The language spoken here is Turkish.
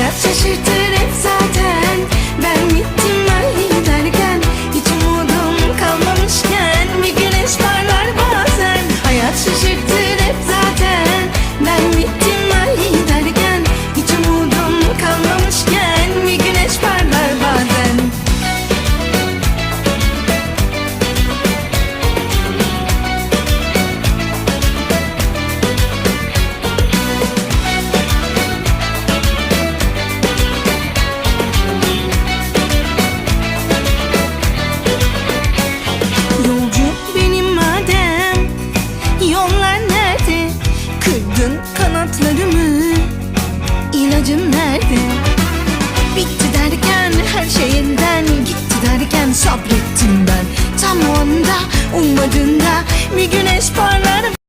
Biraz şaşırtır hep zaten. Kanatlarımı İlacın nerede? Bitti derken her şeyinden. Gitti derken sabrettim ben. Tam o anda ummadığında Bir güneş parlar